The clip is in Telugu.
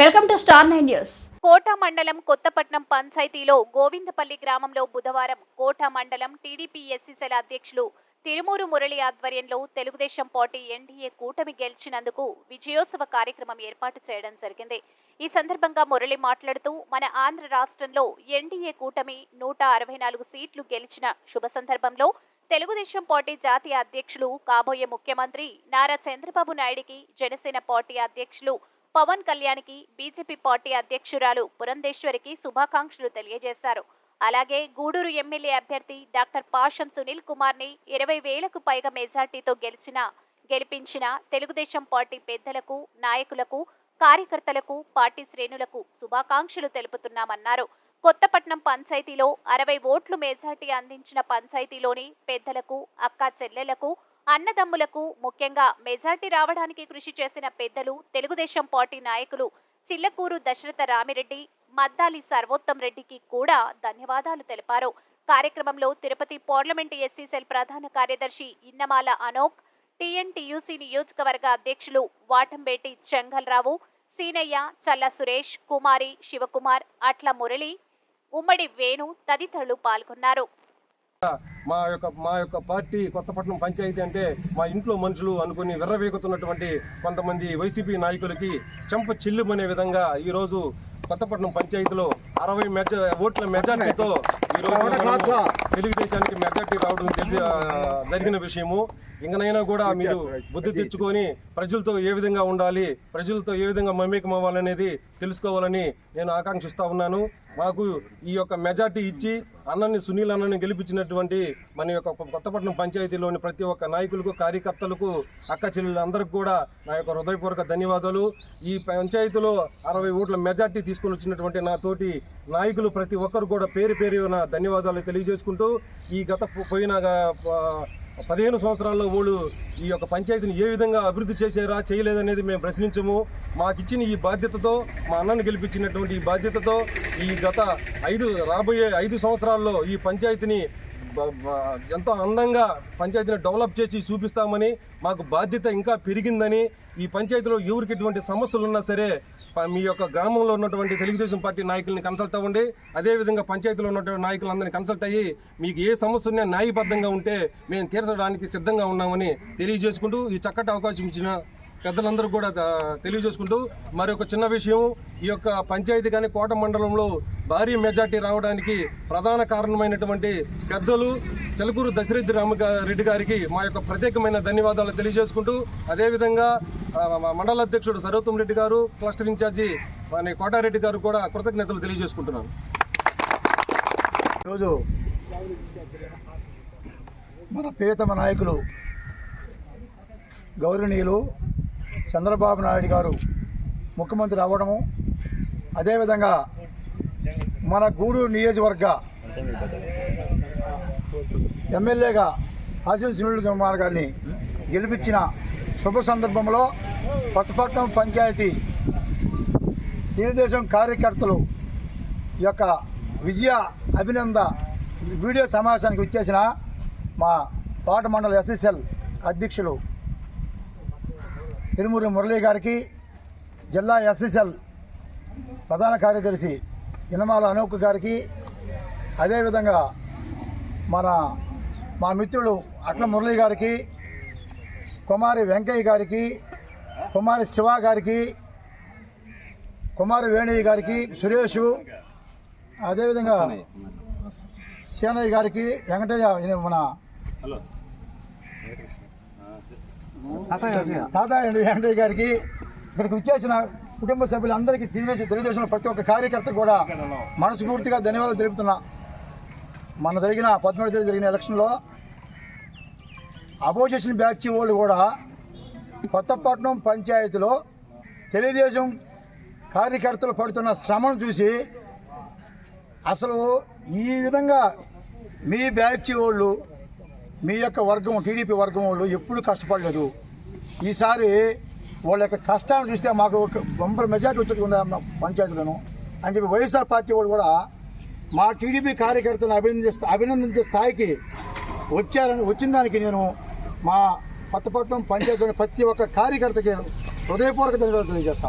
Welcome to star nine news. Kota మండలం కొత్తపట్నం పంచాయతీలో గోవిందపల్లి గ్రామంలో బుధవారం కోట మండలం టీడీపీ ఎస్సీసీల అధ్యక్షులు తిరుమూరు మురళి ఆధ్వర్యంలో తెలుగుదేశం పార్టీ ఎన్డీఏ కూటమి గెలిచినందుకు విజయోత్సవ కార్యక్రమం ఏర్పాటు చేయడం జరిగింది. ఈ సందర్భంగా మురళి మాట్లాడుతూ మన ఆంధ్ర రాష్ట్రంలో ఎన్డీఏ కూటమి నూట అరవై నాలుగు సీట్లు గెలిచిన శుభ సందర్భంలో తెలుగుదేశం పార్టీ జాతీయ అధ్యక్షులు కాబోయే ముఖ్యమంత్రి నారా చంద్రబాబు నాయుడికి జనసేన పార్టీ అధ్యక్షులు పవన్ కళ్యాణ్కి బీజేపీ పార్టీ అధ్యక్షురాలు పురంధేశ్వరికి శుభాకాంక్షలు తెలియజేశారు. అలాగే గూడూరు ఎమ్మెల్యే అభ్యర్థి డాక్టర్ పాషం సునీల్ కుమార్ని ఇరవై వేలకు పైగా మెజార్టీతో గెలిచిన గెలిపించిన తెలుగుదేశం పార్టీ పెద్దలకు నాయకులకు కార్యకర్తలకు పార్టీ శ్రేణులకు శుభాకాంక్షలు తెలుపుతున్నామన్నారు. కొత్తపట్నం పంచాయతీలో అరవై ఓట్లు మెజార్టీ అందించిన పంచాయతీలోని పెద్దలకు అక్క చెల్లెలకు అన్నదమ్ములకు ముఖ్యంగా మెజార్టీ రావడానికి కృషి చేసిన పెద్దలు తెలుగుదేశం పార్టీ నాయకులు చిల్లకూరు దశరథ రామిరెడ్డి మద్దాలి సర్వోత్తం రెడ్డికి కూడా ధన్యవాదాలు తెలిపారు. కార్యక్రమంలో తిరుపతి పార్లమెంటు ఎస్సీ సెల్ ప్రధాన కార్యదర్శి ఇన్నమాల అనోక్ టీఎన్టీయూసీ నియోజకవర్గ అధ్యక్షులు వాటంబేటి చెంగల్రావు సీనయ్య చల్ల సురేష్ కుమారి శివకుమార్ అట్ల మురళి ఉమ్మడి వేణు తదితరులు పాల్గొన్నారు. మా యొక్క మా యొక్క పార్టీ కొత్తపట్నం పంచాయతీ అంటే మా ఇంట్లో మనుషులు అనుకుని విర్రవేగుతున్నటువంటి కొంతమంది వైసీపీ నాయకులకి చెంప చిల్లుమనే విధంగా ఈరోజు కొత్తపట్నం పంచాయతీలో అరవై మెజ ఓట్ల మెజార్టీతో ఈరోజు తెలుగుదేశానికి మెజార్టీ రావడం జరిగిన విషయము. ఇంకనైనా కూడా మీరు బుద్ధి తెచ్చుకొని ప్రజలతో ఏ విధంగా ఉండాలి ప్రజలతో ఏ విధంగా మమేకం అవ్వాలనేది తెలుసుకోవాలని నేను ఆకాంక్షిస్తూ ఉన్నాను. మాకు ఈ యొక్క మెజార్టీ ఇచ్చి అన్నని సునీల్ అన్నని గెలిపించినటువంటి మన యొక్క కొత్తపట్నం పంచాయతీలోని ప్రతి ఒక్క నాయకులకు కార్యకర్తలకు అక్క చెల్లెలందరికీ కూడా నా యొక్క హృదయపూర్వక ధన్యవాదాలు. ఈ పంచాయతీలో అరవై ఓట్ల మెజార్టీ తీసుకొని వచ్చినటువంటి నా తోటి నాయకులు ప్రతి ఒక్కరు కూడా పేరు పేరు నా ధన్యవాదాలు తెలియజేసుకుంటూ ఈ గత పోయిన పదిహేను సంవత్సరాల్లో వాళ్ళు ఈ యొక్క పంచాయతీని ఏ విధంగా అభివృద్ధి చేశారా చేయలేదనేది మేము ప్రశ్నించము. మాకిచ్చిన ఈ బాధ్యతతో మా అన్నను గెలిపించినటువంటి ఈ బాధ్యతతో ఈ గత ఐదు రాబోయే ఐదు సంవత్సరాల్లో ఈ పంచాయతీని ఎంతో అందంగా పంచాయతీని డెవలప్ చేసి చూపిస్తామని మాకు బాధ్యత ఇంకా పెరిగిందని ఈ పంచాయతీలో ఎవరికి ఎటువంటి సమస్యలు ఉన్నా సరే మీ యొక్క గ్రామంలో ఉన్నటువంటి తెలుగుదేశం పార్టీ నాయకుల్ని కన్సల్ట్ అవ్వండి. అదేవిధంగా పంచాయతీలో ఉన్నటువంటి నాయకులందరినీ కన్సల్ట్ అయ్యి మీకు ఏ సమస్య ఉన్నా న్యాయబద్ధంగా ఉంటే మేము తీర్చడానికి సిద్ధంగా ఉన్నామని తెలియజేసుకుంటూ ఈ చక్కటి అవకాశం ఇచ్చిన పెద్దలందరూ కూడా తెలియజేసుకుంటూ మరి ఒక చిన్న విషయం. ఈ యొక్క పంచాయతీ కానీ కోట మండలంలో భారీ మెజార్టీ రావడానికి ప్రధాన కారణమైనటువంటి పెద్దలు చెలకూరు దశరథి రామ రెడ్డి గారికి మా యొక్క ప్రత్యేకమైన ధన్యవాదాలు తెలియజేసుకుంటూ అదేవిధంగా మా మండల అధ్యక్షుడు సర్వోత్తం రెడ్డి గారు క్లస్టర్ ఇన్ఛార్జి మన కోటారెడ్డి గారు కూడా కృతజ్ఞతలు తెలియజేసుకుంటున్నాను. ఈరోజు మన ప్రియతమ నాయకులు గౌరవనీయులు చంద్రబాబు నాయుడు గారు ముఖ్యమంత్రి అవ్వడము అదేవిధంగా మన గూడూరు నియోజకవర్గ ఎమ్మెల్యేగా ఆశీస్ సునీల్ కుమార్ గారిని గెలిపించిన శుభ సందర్భంలో కొత్తపట్నం పంచాయతీ తెలుగుదేశం కార్యకర్తలు యొక్క విజయ అభినంద వీడియో సమావేశానికి వచ్చేసిన మా పాట మండల ఎస్ఎస్ఎల్ అధ్యక్షులు తిరుమూరి మురళీ గారికి జిల్లా ఎస్ఎస్ఎల్ ప్రధాన కార్యదర్శి ఇనమాల అనూప్ గారికి అదేవిధంగా మన మా మిత్రుడు అట్ల మురళీ గారికి కుమారి వెంకయ్య గారికి కుమారి శివ గారికి కుమారి వేణయ్య గారికి సురేషు అదేవిధంగా సేనయ్య గారికి వెంకటయ్య మన తాతయ్య వెంకటయ్య గారికి ఇక్కడికి వచ్చేసిన కుటుంబ సభ్యులందరికీ తెలుగుదేశం తెలుగుదేశం ప్రతి ఒక్క కార్యకర్త కూడా మనస్ఫూర్తిగా ధన్యవాదాలు తెలుపుతున్నా. మన జరిగిన పద్మూడు తేదీ జరిగిన ఎలక్షన్లో అపోజిషన్ బ్యాచ్ వాళ్ళు కూడా కొత్తపట్నం పంచాయతీలో తెలుగుదేశం కార్యకర్తలు పడుతున్న శ్రమను చూసి అసలు ఈ విధంగా మీ బ్యాచ్ వాళ్ళు మీ యొక్క వర్గం టీడీపీ వర్గం వాళ్ళు ఎప్పుడు కష్టపడలేదు. ఈసారి వాళ్ళ యొక్క కష్టాన్ని చూస్తే మాకు ఒక బొంబర్ మెజార్టీ వచ్చేది ఉంది పంచాయతీలను. అని చెప్పి వైఎస్ఆర్ పార్టీ వాళ్ళు కూడా మా టీడీపీ కార్యకర్తలను అభినందిస్తే అభినందించే స్థాయికి వచ్చారని వచ్చిన దానికి నేను మా కొత్తపట్నం పంచాయతీలోని ప్రతి ఒక్క కార్యకర్తకి హృదయపూర్వక ధన్యవాదాలు తెలియజేస్తా